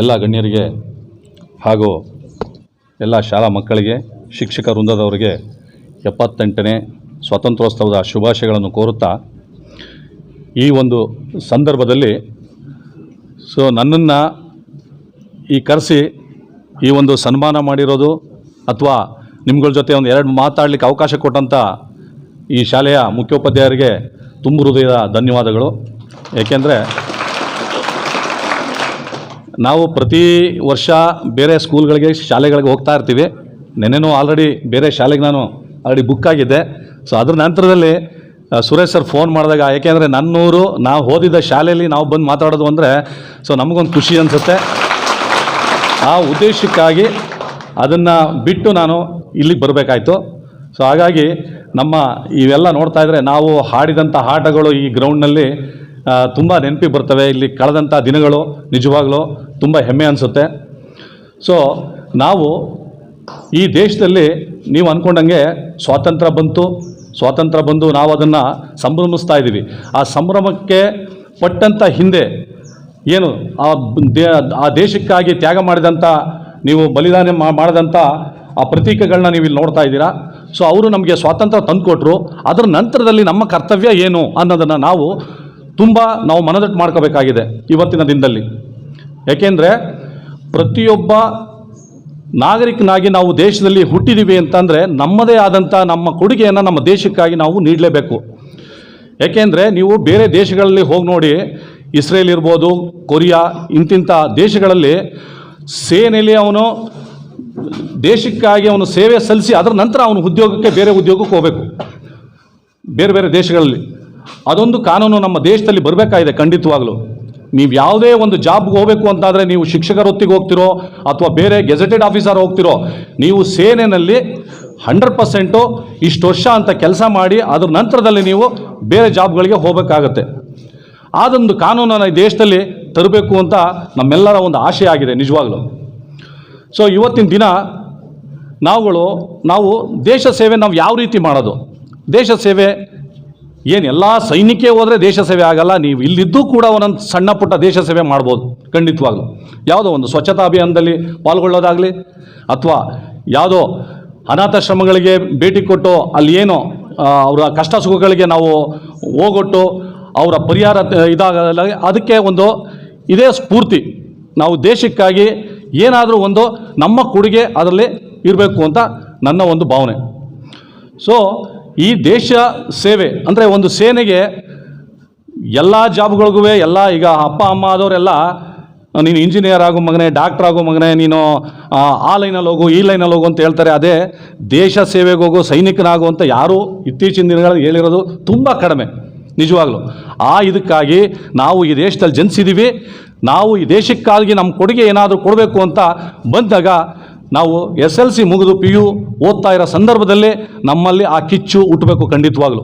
ಎಲ್ಲ ಗಣ್ಯರಿಗೆ ಹಾಗೂ ಎಲ್ಲ ಶಾಲಾ ಮಕ್ಕಳಿಗೆ, ಶಿಕ್ಷಕ ವೃಂದದವರಿಗೆ ಎಪ್ಪತ್ತೆಂಟನೇ ಸ್ವಾತಂತ್ರ್ಯೋತ್ಸವದ ಶುಭಾಶಯಗಳನ್ನು ಕೋರುತ್ತಾ, ಈ ಒಂದು ಸಂದರ್ಭದಲ್ಲಿ ಸೊ ನನ್ನನ್ನು ಈ ಕರೆಸಿ ಈ ಒಂದು ಸನ್ಮಾನ ಮಾಡಿರೋದು ಅಥವಾ ನಿಮ್ಗಳ ಜೊತೆ ಒಂದು ಎರಡು ಮಾತಾಡಲಿಕ್ಕೆ ಅವಕಾಶ ಕೊಟ್ಟಂಥ ಈ ಶಾಲೆಯ ಮುಖ್ಯೋಪಾಧ್ಯಾಯರಿಗೆ ತುಂಬ ಹೃದಯದ ಧನ್ಯವಾದಗಳು. ಏಕೆಂದರೆ ನಾವು ಪ್ರತಿ ವರ್ಷ ಬೇರೆ ಸ್ಕೂಲ್ಗಳಿಗೆ, ಶಾಲೆಗಳಿಗೆ ಹೋಗ್ತಾ ಇರ್ತೀವಿ. ನೆನ್ನೆನೂ ಆಲ್ರೆಡಿ ಬೇರೆ ಶಾಲೆಗೆ ನಾನು ಆಲ್ರೆಡಿ ಬುಕ್ ಆಗಿದ್ದೆ. ಸೊ ಅದ್ರ ನಂತರದಲ್ಲಿ ಸುರೇಶ್ ಸರ್ ಫೋನ್ ಮಾಡಿದಾಗ ಏಕೆಂದರೆ ನನ್ನೂರು ನಾವು ಓದಿದ್ದ ಶಾಲೆಯಲ್ಲಿ ನಾವು ಬಂದು ಮಾತಾಡೋದು ಅಂದರೆ ಸೊ ನಮಗೊಂದು ಖುಷಿ ಅನಿಸುತ್ತೆ. ಆ ಉದ್ದೇಶಕ್ಕಾಗಿ ಅದನ್ನು ಬಿಟ್ಟು ನಾನು ಇಲ್ಲಿಗೆ ಬರಬೇಕಾಯ್ತು. ಸೊ ಹಾಗಾಗಿ ನಮ್ಮ ಇವೆಲ್ಲ ನೋಡ್ತಾ ಇದ್ದರೆ ನಾವು ಹಾಡಿದಂಥ ಆಟಗಳು ಈ ಗ್ರೌಂಡ್ನಲ್ಲಿ ತುಂಬ ನೆನಪಿಗೆ ಬರ್ತವೆ. ಇಲ್ಲಿ ಕಳೆದಂಥ ದಿನಗಳು ನಿಜವಾಗ್ಲೂ ತುಂಬ ಹೆಮ್ಮೆ ಅನಿಸುತ್ತೆ. ಸೊ ನಾವು ಈ ದೇಶದಲ್ಲಿ ನೀವು ಅಂದ್ಕೊಂಡಂಗೆ ಸ್ವಾತಂತ್ರ್ಯ ಬಂತು. ಸ್ವಾತಂತ್ರ್ಯ ಬಂದು ನಾವು ಅದನ್ನು ಸಂಭ್ರಮಿಸ್ತಾ ಇದ್ದೀವಿ. ಆ ಸಂಭ್ರಮಕ್ಕೆ ಪಟ್ಟಂಥ ಹಿಂದೆ ಏನು ಆ ಆ ದೇಶಕ್ಕಾಗಿ ತ್ಯಾಗ ಮಾಡಿದಂಥ ನೀವು ಬಲಿದಾನ ಮಾಡಿದಂಥ ಆ ಪ್ರತೀಕಗಳನ್ನ ನೀವು ಇಲ್ಲಿ ನೋಡ್ತಾ ಇದ್ದೀರಾ? ಸೊ ಅವರು ನಮಗೆ ಸ್ವಾತಂತ್ರ್ಯ ತಂದುಕೊಟ್ರು. ಅದರ ನಂತರದಲ್ಲಿ ನಮ್ಮ ಕರ್ತವ್ಯ ಏನು ಅನ್ನೋದನ್ನು ನಾವು ತುಂಬ ನಾವು ಮನದಟ್ಟು ಮಾಡ್ಕೋಬೇಕಾಗಿದೆ ಇವತ್ತಿನ ದಿನದಲ್ಲಿ. ಯಾಕೆಂದರೆ ಪ್ರತಿಯೊಬ್ಬ ನಾಗರಿಕನಾಗಿ ನಾವು ದೇಶದಲ್ಲಿ ಹುಟ್ಟಿದ್ದೀವಿ ಅಂತಂದರೆ ನಮ್ಮದೇ ಆದಂಥ ನಮ್ಮ ಕೊಡುಗೆಯನ್ನು ನಮ್ಮ ದೇಶಕ್ಕಾಗಿ ನಾವು ನೀಡಲೇಬೇಕು. ಯಾಕೆಂದರೆ ನೀವು ಬೇರೆ ದೇಶಗಳಲ್ಲಿ ಹೋಗಿ ನೋಡಿ, ಇಸ್ರೇಲ್ ಇರ್ಬೋದು, ಕೊರಿಯಾ ಇಂತಿಂಥ ದೇಶಗಳಲ್ಲಿ ಸೇನೆಯಲ್ಲಿ ಅವನು ದೇಶಕ್ಕಾಗಿ ಅವನು ಸೇವೆ ಸಲ್ಲಿಸಿ, ಅದರ ನಂತರ ಅವನು ಉದ್ಯೋಗಕ್ಕೆ ಬೇರೆ ಉದ್ಯೋಗಕ್ಕೆ ಹೋಗಬೇಕು. ಬೇರೆ ಬೇರೆ ದೇಶಗಳಲ್ಲಿ. ಅದೊಂದು ಕಾನೂನು ನಮ್ಮ ದೇಶದಲ್ಲಿ ಬರಬೇಕಾಗಿದೆ ಖಂಡಿತವಾಗಲೂ. ನೀವು ಯಾವುದೇ ಒಂದು ಜಾಬ್ಗೆ ಹೋಗಬೇಕು ಅಂತಾದರೆ ನೀವು ಶಿಕ್ಷಕರ ಹೊತ್ತಿಗೆ ಹೋಗ್ತಿರೋ ಅಥವಾ ಬೇರೆ ಗೆಜೆಟೆಡ್ ಆಫೀಸರ್ ಹೋಗ್ತಿರೋ, ನೀವು ಸೇನೆಯಲ್ಲಿ ಹಂಡ್ರೆಡ್ ಪರ್ಸೆಂಟು ಇಷ್ಟು ವರ್ಷ ಅಂತ ಕೆಲಸ ಮಾಡಿ ಅದ್ರ ನಂತರದಲ್ಲಿ ನೀವು ಬೇರೆ ಜಾಬ್ಗಳಿಗೆ ಹೋಗಬೇಕಾಗತ್ತೆ. ಆದೊಂದು ಕಾನೂನನ್ನು ಈ ದೇಶದಲ್ಲಿ ತರಬೇಕು ಅಂತ ನಮ್ಮೆಲ್ಲರ ಒಂದು ಆಶೆ ಆಗಿದೆ ನಿಜವಾಗ್ಲೂ. ಸೊ ಇವತ್ತಿನ ದಿನ ನಾವುಗಳು, ನಾವು ದೇಶ ಸೇವೆ ನಾವು ಯಾವ ರೀತಿ ಮಾಡೋದು? ದೇಶ ಸೇವೆ ಏನು ಎಲ್ಲ ಸೈನಿಕೇ ಹೋದರೆ ದೇಶ ಸೇವೆ ಆಗಲ್ಲ, ನೀವು ಇಲ್ಲಿದ್ದು ಕೂಡ ಒಂದೊಂದು ಸಣ್ಣ ಪುಟ್ಟ ದೇಶ ಸೇವೆ ಮಾಡ್ಬೋದು, ಖಂಡಿತವಾಗ್ಲೂ. ಯಾವುದೋ ಒಂದು ಸ್ವಚ್ಛತಾ ಅಭಿಯಾನದಲ್ಲಿ ಪಾಲ್ಗೊಳ್ಳೋದಾಗಲಿ, ಅಥವಾ ಯಾವುದೋ ಅನಾಥಾಶ್ರಮಗಳಿಗೆ ಭೇಟಿ ಕೊಟ್ಟು ಅಲ್ಲಿ ಏನೋ ಅವರ ಕಷ್ಟ ಸುಖಗಳಿಗೆ ನಾವು ಹೋಗೊಟ್ಟು ಅವರ ಪರಿಹಾರ ಇದಾಗಲ್ಲ, ಅದಕ್ಕೆ ಒಂದು ಇದೇ ಸ್ಫೂರ್ತಿ. ನಾವು ದೇಶಕ್ಕಾಗಿ ಏನಾದರೂ ಒಂದು ನಮ್ಮ ಕೊಡುಗೆ ಅದರಲ್ಲಿ ಇರಬೇಕು ಅಂತ ನನ್ನ ಒಂದು ಭಾವನೆ. ಸೊ ಈ ದೇಶ ಸೇವೆ ಅಂದರೆ ಒಂದು ಸೇನೆಗೆ ಎಲ್ಲ ಜಾಬ್ಗಳಿಗೂ ಎಲ್ಲ ಈಗ ಅಪ್ಪ ಅಮ್ಮ ಆದವರೆಲ್ಲ ನೀನು ಇಂಜಿನಿಯರ್ ಆಗೋ ಮಗನೇ ಡಾಕ್ಟರ್ ಆಗೋ ಮಗನೇ ನೀನು ಆ, ಲೈನಲ್ಲಿ ಹೋಗು ಈ ಲೈನಲ್ಲಿ ಹೋಗು ಅಂತ ಹೇಳ್ತಾರೆ. ಅದೇ ದೇಶ ಸೇವೆಗೆ ಹೋಗು ಸೈನಿಕನಾಗು ಅಂತ ಯಾರೂ ಇತ್ತೀಚಿನ ದಿನಗಳಲ್ಲಿ ಹೇಳಿರೋದು ತುಂಬ ಕಡಿಮೆ ನಿಜವಾಗ್ಲೂ. ಆ ಇದಕ್ಕಾಗಿ ನಾವು ಈ ದೇಶದಲ್ಲಿ ಜನಿಸಿದ್ದೀವಿ ನಾವು ಈ ದೇಶಕ್ಕಾಗಿ ನಮ್ಮ ಕೊಡುಗೆ ಏನಾದರೂ ಕೊಡಬೇಕು ಅಂತ ಬಂದಾಗ ನಾವು ಎಸ್ ಎಲ್ ಸಿ ಮುಗಿದು ಪಿ ಯು ಓದ್ತಾ ಇರೋ ಸಂದರ್ಭದಲ್ಲೇ ನಮ್ಮಲ್ಲಿ ಆ ಕಿಚ್ಚು ಹುಟ್ಟಬೇಕು ಖಂಡಿತವಾಗ್ಲೂ.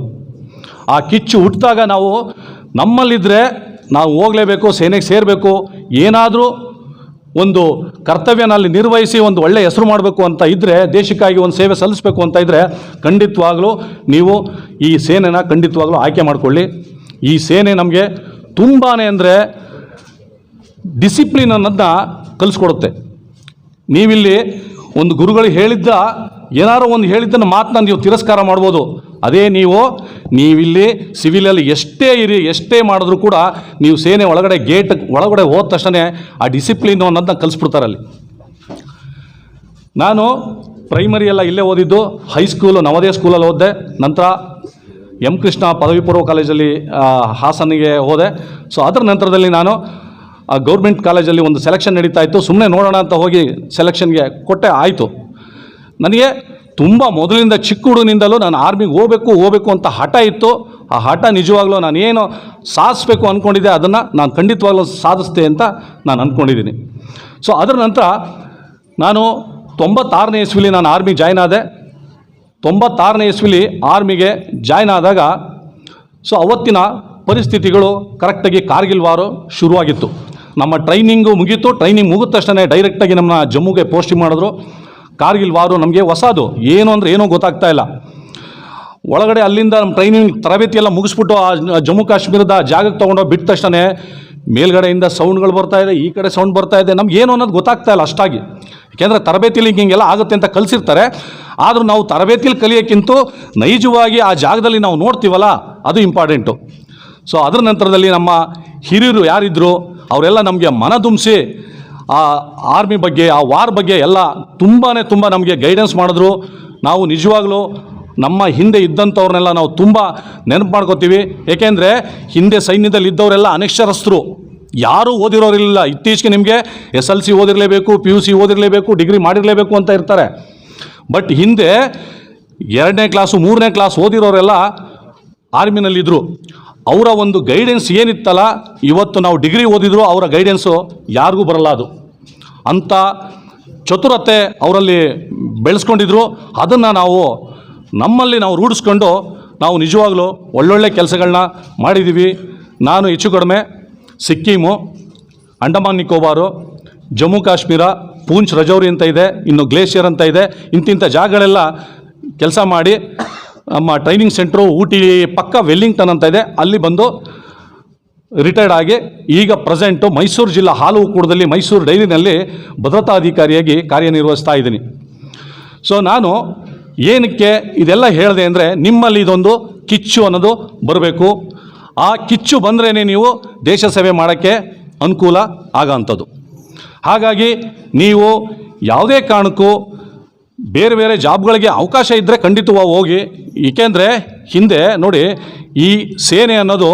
ಆ ಕಿಚ್ಚು ಹುಟ್ಟಿದಾಗ ನಾವು ನಮ್ಮಲ್ಲಿದ್ದರೆ ನಾವು ಹೋಗಲೇಬೇಕು, ಸೇನೆಗೆ ಸೇರಬೇಕು, ಏನಾದರೂ ಒಂದು ಕರ್ತವ್ಯನಲ್ಲಿ ನಿರ್ವಹಿಸಿ ಒಂದು ಒಳ್ಳೆಯ ಹೆಸರು ಮಾಡಬೇಕು ಅಂತ ಇದ್ದರೆ ದೇಶಕ್ಕಾಗಿ ಒಂದು ಸೇವೆ ಸಲ್ಲಿಸಬೇಕು ಅಂತ ಇದ್ದರೆ ಖಂಡಿತವಾಗ್ಲೂ ನೀವು ಈ ಸೇನೆನ ಖಂಡಿತವಾಗ್ಲೂ ಆಯ್ಕೆ ಮಾಡಿಕೊಳ್ಳಿ. ಈ ಸೇನೆ ನಮಗೆ ತುಂಬಾ ಅಂದರೆ ಡಿಸಿಪ್ಲಿನ್ ಅನ್ನೋದನ್ನ ಕಲಿಸ್ಕೊಡುತ್ತೆ. ನೀವಿಲ್ಲಿ ಒಂದು ಗುರುಗಳು ಹೇಳಿದ್ದ, ಏನಾರು ಒಂದು ಹೇಳಿದ್ದನ್ನು ಮಾತನ್ನ ನೀವು ತಿರಸ್ಕಾರ ಮಾಡ್ಬೋದು. ಅದೇ ನೀವು, ನೀವಿಲ್ಲಿ ಸಿವಿಲಲ್ಲಿ ಎಷ್ಟೇ ಇರಿ, ಎಷ್ಟೇ ಮಾಡಿದ್ರೂ ಕೂಡ ನೀವು ಸೇನೆ ಒಳಗಡೆ ಗೇಟ್ ಒಳಗಡೆ ಹೋದ ತಕ್ಷಣ ಆ ಡಿಸಿಪ್ಲಿನ್ ಅನ್ನೋದನ್ನ ಕಲಿಸ್ಬಿಡ್ತಾರೆ ಅಲ್ಲಿ. ನಾನು ಪ್ರೈಮರಿ ಎಲ್ಲ ಇಲ್ಲೇ ಓದಿದ್ದು ಹೈಸ್ಕೂಲು ನವೋದಯ ಸ್ಕೂಲಲ್ಲಿ ಓದಿದೆ. ನಂತರ ಎಂ ಕೃಷ್ಣ ಪದವಿ ಪೂರ್ವ ಕಾಲೇಜಲ್ಲಿ ಹಾಸನಿಗೆ ಹೋದೆ. ಸೊ ಅದರ ನಂತರದಲ್ಲಿ ನಾನು ಗೌರ್ಮೆಂಟ್ ಕಾಲೇಜಲ್ಲಿ ಒಂದು ಸೆಲೆಕ್ಷನ್ ನಡೀತಾ ಇತ್ತು. ಸುಮ್ಮನೆ ನೋಡೋಣ ಅಂತ ಹೋಗಿ ಸೆಲೆಕ್ಷನ್ಗೆ ಕೊಟ್ಟೆ ಆಯಿತು. ನನಗೆ ತುಂಬ ಮೊದಲಿಂದ ಚಿಕ್ಕ ಹುಡುಗನಿಂದಲೂ ನಾನು ಆರ್ಮಿಗೆ ಹೋಗಬೇಕು ಹೋಗಬೇಕು ಅಂತ ಹಠ ಇತ್ತು. ಆ ಹಠ ನಿಜವಾಗ್ಲೂ ನಾನು ಏನು ಸಾಧಿಸ್ಬೇಕು ಅಂದ್ಕೊಂಡಿದ್ದೆ ಅದನ್ನು ನಾನು ಖಂಡಿತವಾಗ್ಲೂ ಸಾಧಿಸ್ತೆ ಅಂತ ನಾನು ಅಂದ್ಕೊಂಡಿದ್ದೀನಿ ಸೊ ಅದರ ನಂತರ ನಾನು ತೊಂಬತ್ತಾರನೇ ಇಸ್ವಿಲಿ ನಾನು ಆರ್ಮಿಗೆ ಜಾಯ್ನ್ ಆದೆ. ತೊಂಬತ್ತಾರನೇ ಇಸ್ವಿಲಿ ಆರ್ಮಿಗೆ ಜಾಯ್ನ್ ಆದಾಗ ಸೊ, ಅವತ್ತಿನ ಪರಿಸ್ಥಿತಿಗಳು ಕರೆಕ್ಟಾಗಿ ಕಾರ್ಗಿಲ್ ವಾರು ಶುರುವಾಗಿತ್ತು. ನಮ್ಮ ಟ್ರೈನಿಂಗು ಮುಗೀತು ಟ್ರೈನಿಂಗ್ ಮುಗಿದ ತಕ್ಷಣ ಡೈರೆಕ್ಟಾಗಿ ನಮ್ಮ ಜಮ್ಮುಗೆ ಪೋಸ್ಟಿಂಗ್ ಮಾಡಿದ್ರು. ಕಾರ್ಗಿಲ್ ವಾರು ನಮಗೆ ಹೊಸದು. ಏನು ಅಂದರೆ ಏನೂ ಗೊತ್ತಾಗ್ತಾ ಇಲ್ಲ. ಒಳಗಡೆ ಅಲ್ಲಿಂದ ನಮ್ಮ ಟ್ರೈನಿಂಗ್ ತರಬೇತಿ ಎಲ್ಲ ಮುಗಿಸ್ಬಿಟ್ಟು ಆ ಜಮ್ಮು ಕಾಶ್ಮೀರದ ಜಾಗಕ್ಕೆ ತೊಗೊಂಡೋಗಿ ಬಿಟ್ಟ ತಕ್ಷಣ ಮೇಲ್ಗಡೆಯಿಂದ ಸೌಂಡ್ಗಳು ಬರ್ತಾ ಇದೆ, ಈ ಕಡೆ ಸೌಂಡ್ ಬರ್ತಾ ಇದೆ. ನಮ್ಗೆ ಏನು ಅನ್ನೋದು ಗೊತ್ತಾಗ್ತಾ ಇಲ್ಲ ಅಷ್ಟಾಗಿ. ಏಕೆಂದರೆ ತರಬೇತಿಲಿ ಹಿಂಗೆಲ್ಲ ಆಗುತ್ತೆ ಅಂತ ಕಲಿಸಿರ್ತಾರೆ. ಆದರೂ ನಾವು ತರಬೇತಿಲಿ ಕಲಿಯೋಕ್ಕಿಂತ ನೈಜವಾಗಿ ಆ ಜಾಗದಲ್ಲಿ ನಾವು ನೋಡ್ತೀವಲ್ಲ, ಅದು ಇಂಪಾರ್ಟೆಂಟು ಸೊ ಅದರ ನಂತರದಲ್ಲಿ ನಮ್ಮ ಹಿರಿಯರು ಯಾರಿದ್ರು ಅವರೆಲ್ಲ ನಮಗೆ ಮನದುಂಬಿಸಿ ಆ ಆರ್ಮಿ ಬಗ್ಗೆ, ಆ ವಾರ್ ಬಗ್ಗೆ ಎಲ್ಲ ತುಂಬಾ ತುಂಬ ನಮಗೆ ಗೈಡೆನ್ಸ್ ಮಾಡಿದ್ರು. ನಾವು ನಿಜವಾಗ್ಲೂ ನಮ್ಮ ಹಿಂದೆ ಇದ್ದಂಥವ್ರನ್ನೆಲ್ಲ ನಾವು ತುಂಬ ನೆನಪು ಮಾಡ್ಕೋತೀವಿ. ಏಕೆಂದರೆ ಹಿಂದೆ ಸೈನ್ಯದಲ್ಲಿ ಇದ್ದವರೆಲ್ಲ ಅನಕ್ಷರಸ್ಥರು. ಯಾರೂ ಓದಿರೋರಿಲ್ಲ. ಇತ್ತೀಚೆಗೆ ನಿಮಗೆ ಎಸ್ ಎಲ್ ಸಿ ಓದಿರಲೇಬೇಕು, ಪಿ ಯು ಸಿ ಓದಿರಲೇಬೇಕು, ಡಿಗ್ರಿ ಮಾಡಿರಲೇಬೇಕು ಅಂತ ಇರ್ತಾರೆ. ಬಟ್ ಹಿಂದೆ ಎರಡನೇ ಕ್ಲಾಸು, ಮೂರನೇ ಕ್ಲಾಸ್ ಓದಿರೋರೆಲ್ಲ ಆರ್ಮಿನಲ್ಲಿದ್ದರು ಅವರ ಒಂದು ಗೈಡೆನ್ಸ್ ಏನಿತ್ತಲ್ಲ, ಇವತ್ತು ನಾವು ಡಿಗ್ರಿ ಓದಿದ್ರು ಅವರ ಗೈಡೆನ್ಸು ಯಾರಿಗೂ ಬರಲ್ಲ ಅದು. ಅಂಥ ಚತುರತೆ ಅವರಲ್ಲಿ ಬೆಳೆಸ್ಕೊಂಡಿದ್ರು. ಅದನ್ನು ನಾವು ನಮ್ಮಲ್ಲಿ ನಾವು ರೂಢಿಸ್ಕೊಂಡು ನಾವು ನಿಜವಾಗ್ಲೂ ಒಳ್ಳೊಳ್ಳೆ ಕೆಲಸಗಳನ್ನ ಮಾಡಿದ್ದೀವಿ ನಾನು ಹೆಚ್ಚು ಕಡಿಮೆ ಸಿಕ್ಕಿಮು, ಅಂಡಮಾನ್ ನಿಕೋಬಾರು, ಜಮ್ಮು ಕಾಶ್ಮೀರ, ಪೂಂಚ್ ರಜೌರಿ ಅಂತ ಇದೆ, ಇನ್ನು ಗ್ಲೇಷಿಯರ್ ಅಂತ ಇದೆ. ಇಂತಿಂಥ ಜಾಗಗಳೆಲ್ಲ ಕೆಲಸ ಮಾಡಿ ನಮ್ಮ ಟ್ರೈನಿಂಗ್ ಸೆಂಟ್ರು ಊಟಿ ಪಕ್ಕ ವೆಲ್ಲಿಂಗ್ಟನ್ ಅಂತ ಇದೆ. ಅಲ್ಲಿ ಬಂದು ರಿಟೈರ್ಡ್ ಆಗಿ ಈಗ ಪ್ರೆಸೆಂಟು ಮೈಸೂರು ಜಿಲ್ಲಾ ಹಾಲು ಒಕ್ಕೂಟದಲ್ಲಿ ಮೈಸೂರು ಡೈರಿನಲ್ಲಿ ಭದ್ರತಾ ಅಧಿಕಾರಿಯಾಗಿ ಕಾರ್ಯನಿರ್ವಹಿಸ್ತಾ ಇದ್ದೀನಿ. ಸೊ ನಾನು ಏನಕ್ಕೆ ಇದೆಲ್ಲ ಹೇಳಿದೆ ಅಂದರೆ ನಿಮ್ಮಲ್ಲಿ ಇದೊಂದು ಕಿಚ್ಚು ಅನ್ನೋದು ಬರಬೇಕು. ಆ ಕಿಚ್ಚು ಬಂದ್ರೇ ನೀವು ದೇಶ ಸೇವೆ ಮಾಡೋಕ್ಕೆ ಅನುಕೂಲ ಆಗೋಂಥದ್ದು ಹಾಗಾಗಿ ನೀವು ಯಾವುದೇ ಕಾರಣಕ್ಕೂ ಬೇರೆ ಬೇರೆ ಜಾಬ್ಗಳಿಗೆ ಅವಕಾಶ ಇದ್ದರೆ ಖಂಡಿತವಾಗಿ ಹೋಗಿ. ಏಕೆಂದರೆ ಹಿಂದೆ ನೋಡಿ, ಈ ಸೇನೆ ಅನ್ನೋದು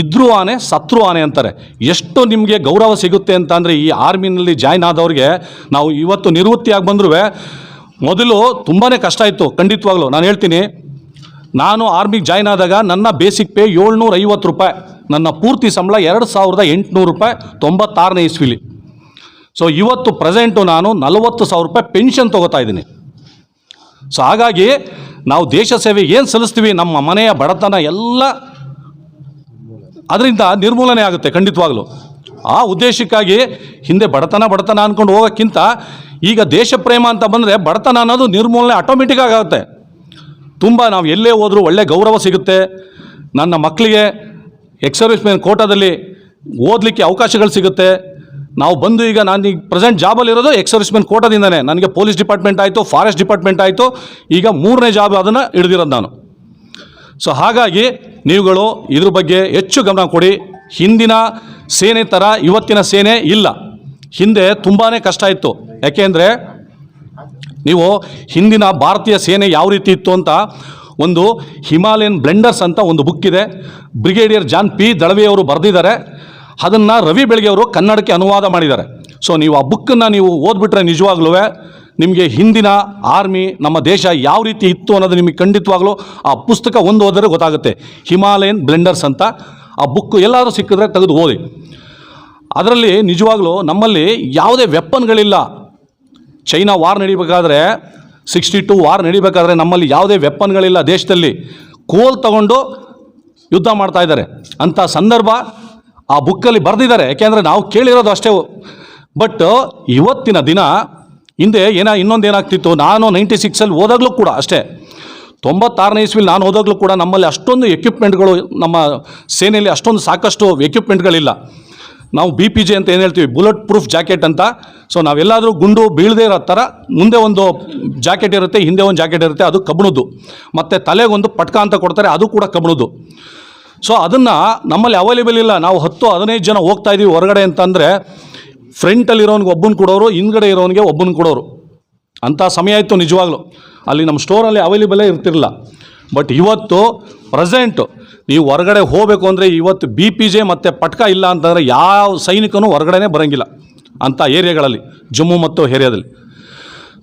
ಇದ್ರೂ ಆನೆ, ಸತ್ರು ಆನೆ ಅಂತಾರೆ. ಎಷ್ಟು ನಿಮಗೆ ಗೌರವ ಸಿಗುತ್ತೆ ಅಂತ ಅಂದರೆ, ಈ ಆರ್ಮಿನಲ್ಲಿ ಜಾಯ್ನ್ ಆದವ್ರಿಗೆ ನಾವು ಇವತ್ತು ನಿವೃತ್ತಿಯಾಗಿ ಬಂದರೂ ಮೊದಲು ತುಂಬಾ ಕಷ್ಟ ಇತ್ತು, ಖಂಡಿತವಾಗ್ಲೂ. ನಾನು ಹೇಳ್ತೀನಿ, ನಾನು ಆರ್ಮಿಗೆ ಜಾಯ್ನ್ ಆದಾಗ ನನ್ನ ಬೇಸಿಕ್ ಪೇ ಏಳ್ನೂರ ಐವತ್ತು ರೂಪಾಯಿ, ನನ್ನ ಪೂರ್ತಿ ಸಂಬಳ ಎರಡು ಸಾವಿರದ ಎಂಟುನೂರು ರೂಪಾಯಿ ತೊಂಬತ್ತಾರನೇ ಇಸ್ವಿಲಿ. ಸೊ ಇವತ್ತು ಪ್ರೆಸೆಂಟು ನಾನು ನಲವತ್ತು ಸಾವಿರ ರೂಪಾಯಿ ಪೆನ್ಷನ್ ತೊಗೋತಾ ಇದ್ದೀನಿ. ಸೊ ಹಾಗಾಗಿ ನಾವು ದೇಶ ಸೇವೆ ಏನು ಸಲ್ಲಿಸ್ತೀವಿ, ನಮ್ಮ ಮನೆಯ ಬಡತನ ಎಲ್ಲ ಅದರಿಂದ ನಿರ್ಮೂಲನೆ ಆಗುತ್ತೆ ಖಂಡಿತವಾಗ್ಲೂ. ಆ ಉದ್ದೇಶಕ್ಕಾಗಿ ಹಿಂದೆ ಬಡತನ ಬಡತನ ಅಂದ್ಕೊಂಡು ಹೋಗೋಕ್ಕಿಂತ ಈಗ ದೇಶ ಪ್ರೇಮ ಅಂತ ಬಂದರೆ ಬಡತನ ಅನ್ನೋದು ನಿರ್ಮೂಲನೆ ಆಟೋಮೆಟಿಕ್ ಆಗುತ್ತೆ. ತುಂಬ ನಾವು ಎಲ್ಲೇ ಹೋದರೂ ಒಳ್ಳೆ ಗೌರವ ಸಿಗುತ್ತೆ. ನನ್ನ ಮಕ್ಕಳಿಗೆ ಎಕ್ಸ್ ಸರ್ವಿಸ್ ಮ್ಯಾನ್ ಕೋಟಾದಲ್ಲಿ ಓದಲಿಕ್ಕೆ ಅವಕಾಶಗಳು ಸಿಗುತ್ತೆ. ನಾವು ಬಂದು ಈಗ ನಾನು ಈಗ ಪ್ರೆಸೆಂಟ್ ಜಾಬಲ್ಲಿರೋದು ಇರೋದು ಸರ್ವಿಸ್ ಮ್ಯಾನ್ ಕೋಟಾದಿಂದನೇ. ನನಗೆ ಪೊಲೀಸ್ ಡಿಪಾರ್ಟ್ಮೆಂಟ್ ಆಯಿತು ಫಾರೆಸ್ಟ್ ಡಿಪಾರ್ಟ್ಮೆಂಟ್ ಆಯಿತು, ಈಗ ಮೂರನೇ ಜಾಬ್ ಅದನ್ನು ಹಿಡಿದಿರೋದು ನಾನು. ಸೊ ಹಾಗಾಗಿ ನೀವುಗಳು ಇದ್ರ ಬಗ್ಗೆ ಹೆಚ್ಚು ಗಮನ ಕೊಡಿ. ಹಿಂದಿನ ಸೇನೆ ಥರ ಇವತ್ತಿನ ಸೇನೆ ಇಲ್ಲ. ಹಿಂದೆ ತುಂಬಾ ಕಷ್ಟ ಇತ್ತು. ಯಾಕೆಂದರೆ ನೀವು ಹಿಂದಿನ ಭಾರತೀಯ ಸೇನೆ ಯಾವ ರೀತಿ ಇತ್ತು ಅಂತ ಒಂದು ಹಿಮಾಲಯನ್ ಬ್ಲೆಂಡರ್ಸ್ ಅಂತ ಒಂದು ಬುಕ್ ಇದೆ. ಬ್ರಿಗೇಡಿಯರ್ ಜಾನ್ ಪಿ ದಳವಿಯವರು ಬರೆದಿದ್ದಾರೆ. ಅದನ್ನು ರವಿ ಬೆಳಗೆಯವರು ಕನ್ನಡಕ್ಕೆ ಅನುವಾದ ಮಾಡಿದ್ದಾರೆ. ಸೊ ನೀವು ಆ ಬುಕ್ಕನ್ನು ನೀವು ಓದ್ಬಿಟ್ರೆ ನಿಜವಾಗ್ಲೂ ನಿಮಗೆ ಹಿಂದಿನ ಆರ್ಮಿ ನಮ್ಮ ದೇಶ ಯಾವ ರೀತಿ ಇತ್ತು ಅನ್ನೋದು ನಿಮಗೆ ಖಂಡಿತವಾಗ್ಲೂ ಆ ಪುಸ್ತಕ ಒಂದು ಓದಿದ್ರೆ ಗೊತ್ತಾಗುತ್ತೆ. ಹಿಮಾಲಯನ್ ಬ್ಲೆಂಡರ್ಸ್ ಅಂತ ಆ ಬುಕ್ ಎಲ್ಲಾದರೂ ಸಿಕ್ಕಿದ್ರೆ ತೆಗೆದು ಓದಿ. ಅದರಲ್ಲಿ ನಿಜವಾಗ್ಲೂ ನಮ್ಮಲ್ಲಿ ಯಾವುದೇ ವೆಪ್ಪನ್ಗಳಿಲ್ಲ ಚೈನಾ ವಾರ್ ನಡಿಬೇಕಾದ್ರೆ ಸಿಕ್ಸ್ಟಿ ಟು ವಾರ್ ನಡಿಬೇಕಾದ್ರೆ ನಮ್ಮಲ್ಲಿ ಯಾವುದೇ ವೆಪ್ಪನ್ಗಳಿಲ್ಲ ದೇಶದಲ್ಲಿ. ಕೋಲ್ ತಗೊಂಡು ಯುದ್ಧ ಮಾಡ್ತಾ ಇದ್ದಾರೆ. ಅಂಥ ಸಂದರ್ಭ ಆ ಬುಕ್ಕಲ್ಲಿ ಬರೆದಿದ್ದಾರೆ. ಯಾಕೆಂದರೆ ನಾವು ಕೇಳಿರೋದು ಅಷ್ಟೇ. ಬಟ್ ಇವತ್ತಿನ ದಿನ ಹಿಂದೆ ಏನ ಇನ್ನೊಂದು ಏನಾಗ್ತಿತ್ತು? ನಾನು ನೈಂಟಿ ಸಿಕ್ಸಲ್ಲಿ ಓದಾಗಲೂ ಕೂಡ ಅಷ್ಟೇ. ತೊಂಬತ್ತಾರನೇ ಇಸ್ವಿಲಿ ನಾನು ಓದಾಗಲೂ ಕೂಡ ನಮ್ಮಲ್ಲಿ ಅಷ್ಟೊಂದು ಎಕ್ವಿಪ್ಮೆಂಟ್ಗಳು ನಮ್ಮ ಸೇನೆಯಲ್ಲಿ ಅಷ್ಟೊಂದು ಸಾಕಷ್ಟು ಎಕ್ವಿಪ್ಮೆಂಟ್ಗಳಿಲ್ಲ ನಾವು ಬಿ ಪಿ ಜೆ ಅಂತ ಏನು ಹೇಳ್ತೀವಿ? ಬುಲೆಟ್ ಪ್ರೂಫ್ ಜಾಕೆಟ್ ಅಂತ. ಸೊ ನಾವೆಲ್ಲಾದರೂ ಗುಂಡು ಬೀಳದೇ ಇರೋ ಥರ ಮುಂದೆ ಒಂದು ಜಾಕೆಟ್ ಇರುತ್ತೆ, ಹಿಂದೆ ಒಂದು ಜಾಕೆಟ್ ಇರುತ್ತೆ, ಅದು ಕಬ್ಬಣದ್ದು. ಮತ್ತು ತಲೆಗೊಂದು ಪಟ್ಕ ಅಂತ ಕೊಡ್ತಾರೆ, ಅದು ಕೂಡ ಕಬ್ಬಣದ್ದು. ಸೊ ಅದನ್ನು ನಮ್ಮಲ್ಲಿ ಅವೈಲೇಬಲ್ ಇಲ್ಲ. ನಾವು ಹತ್ತು, ಹದಿನೈದು ಜನ ಹೋಗ್ತಾ ಇದ್ದೀವಿ ಹೊರಗಡೆ ಅಂತಂದರೆ ಫ್ರಂಟಲ್ಲಿರೋನಿಗೆ ಒಬ್ಬನ ಕೊಡೋರು, ಹಿಂದ್ಗಡೆ ಇರೋನಿಗೆ ಒಬ್ಬನ ಕೊಡೋರು. ಅಂಥ ಸಮಯ ಇತ್ತು ನಿಜವಾಗ್ಲೂ. ಅಲ್ಲಿ ನಮ್ಮ ಸ್ಟೋರಲ್ಲಿ ಅವೈಲೇಬಲೇ ಇರ್ತಿರಲಿಲ್ಲ. ಬಟ್ ಇವತ್ತು ಪ್ರೆಸೆಂಟು ನೀವು ಹೊರಗಡೆ ಹೋಗಬೇಕು ಅಂದರೆ ಇವತ್ತು ಬಿ ಪಿ ಜೆ ಮತ್ತು ಪಟ್ಕ ಇಲ್ಲ ಅಂತಂದರೆ ಯಾವ ಸೈನಿಕನೂ ಹೊರಗಡೆನೇ ಬರೋಂಗಿಲ್ಲ ಅಂಥ ಏರಿಯಾಗಳಲ್ಲಿ, ಜಮ್ಮು ಮತ್ತು ಏರಿಯಾದಲ್ಲಿ.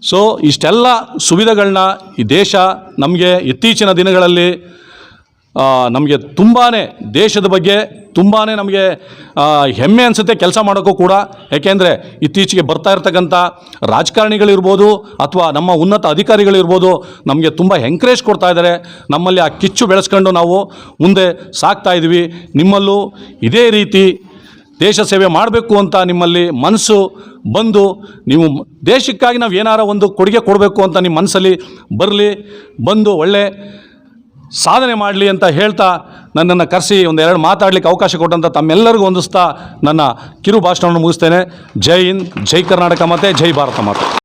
ಸೊ ಇಷ್ಟೆಲ್ಲ ಸುವಿಧೆಗಳನ್ನ ಈ ದೇಶ ನಮಗೆ ಇತ್ತೀಚಿನ ದಿನಗಳಲ್ಲಿ ನಮಗೆ ತುಂಬಾ ದೇಶದ ಬಗ್ಗೆ ತುಂಬಾ ನಮಗೆ ಹೆಮ್ಮೆ ಅನಿಸುತ್ತೆ ಕೆಲಸ ಮಾಡೋಕ್ಕೂ ಕೂಡ. ಯಾಕೆಂದರೆ ಇತ್ತೀಚೆಗೆ ಬರ್ತಾ ಇರ್ತಕ್ಕಂಥ ರಾಜಕಾರಣಿಗಳಿರ್ಬೋದು ಅಥವಾ ನಮ್ಮ ಉನ್ನತ ಅಧಿಕಾರಿಗಳಿರ್ಬೋದು ನಮಗೆ ತುಂಬ ಎಂಕರೇಜ್ ಕೊಡ್ತಾ ಇದ್ದಾರೆ. ನಮ್ಮಲ್ಲಿ ಆ ಕಿಚ್ಚು ಬೆಳೆಸ್ಕೊಂಡು ನಾವು ಮುಂದೆ ಸಾಕ್ತಾ ಇದ್ದೀವಿ ನಿಮ್ಮಲ್ಲೂ ಇದೇ ರೀತಿ ದೇಶ ಸೇವೆ ಮಾಡಬೇಕು ಅಂತ ನಿಮ್ಮಲ್ಲಿ ಮನಸ್ಸು ಬಂದು ನೀವು ದೇಶಕ್ಕಾಗಿ ನಾವು ಏನಾರ ಒಂದು ಕೊಡುಗೆ ಕೊಡಬೇಕು ಅಂತ ನಿಮ್ಮ ಮನಸ್ಸಲ್ಲಿ ಬರಲಿ. ಬಂದು ಒಳ್ಳೆ ಸಾಧನೆ ಮಾಡಲಿ ಅಂತ ಹೇಳ್ತಾ ನನ್ನನ್ನು ಕರೆಸಿ ಒಂದೆರಡು ಮಾತಾಡಲಿಕ್ಕೆ ಅವಕಾಶ ಕೊಟ್ಟಂತ ತಮ್ಮೆಲ್ಲರಿಗೂ ಹೊಂದಿಸ್ತಾ ನನ್ನ ಕಿರು ಭಾಷಣವನ್ನು ಮುಗಿಸ್ತೇನೆ. ಜೈ ಹಿಂದ್, ಜೈ ಕರ್ನಾಟಕ ಮಾತೆ, ಜೈ ಭಾರತ ಮಾತೆ.